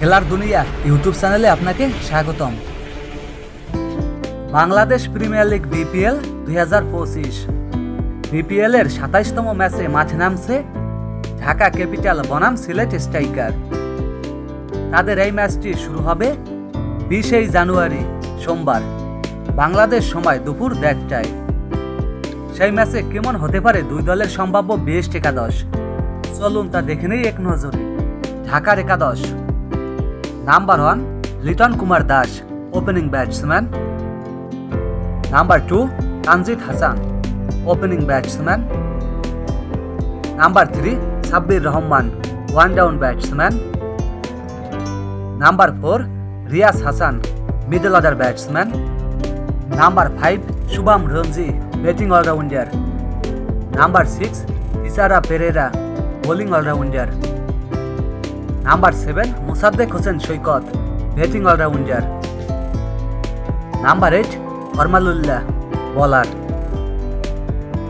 খেলার দুনিয়া ইউটিউব চ্যানেলে আপনাকে স্বাগতম। বাংলাদেশ প্রিমিয়ার লিগ বিপিএল দুই হাজার পঁচিশ। বিপিএল এর সাতাইশতম ম্যাচে মাঠে নামছে ঢাকা ক্যাপিটাল বনাম সিলেট স্ট্রাইকার। তাদের এই ম্যাচটি শুরু হবে বিশেই জানুয়ারি, সোমবার, বাংলাদেশ সময় দুপুর দেড়টায়। সেই ম্যাচে কেমন হতে পারে দুই দলের সম্ভাব্য বেস্ট একাদশ? চলুন তা দেখে নেই এক নজরে। ঢাকার একাদশ। Number one Liton Kumar Das opening batsman number two Tanzid Hasan opening batsman number three Sabbir Rahman one down batsman number four Riyaz Hasan middle order batsman number five Shubham Ranji batting allrounder number six Isara Perera bowling allrounder number seven Mosaddek Hossain Saikat batting allrounder number eight Farmalullah bowler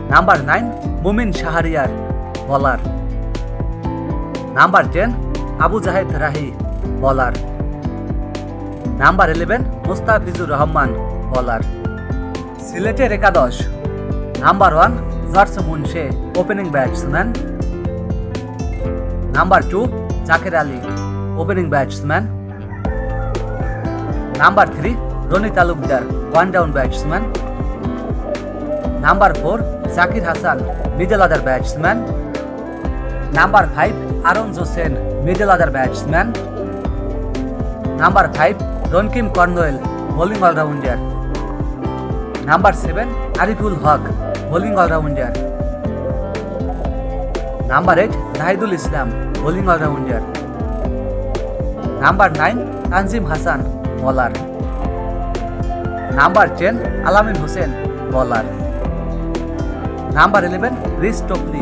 number nine Mumin Shahriar bowler number ten Abu Jahed Rahi bowler number eleven Mustafizur Rahman bowler সিলেটের একাদশ। Number one George Munsey opening batsman number two Zaker Ali opening batsman number three Rony Talukdar one down batsman number four Zakir Hasan middle order batsman number five Aaron Jones middle order batsman number five Rahkeem Cornwall bowling allrounder number seven Ariful Haque bowling allrounder number eight, Nahidul Islam, bowling allrounder. Number nine, Tanzim Hasan, bowler. Number ten, আলামিন হোসেন, বলার। Number eleven, রিস টোপলি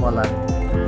বলার।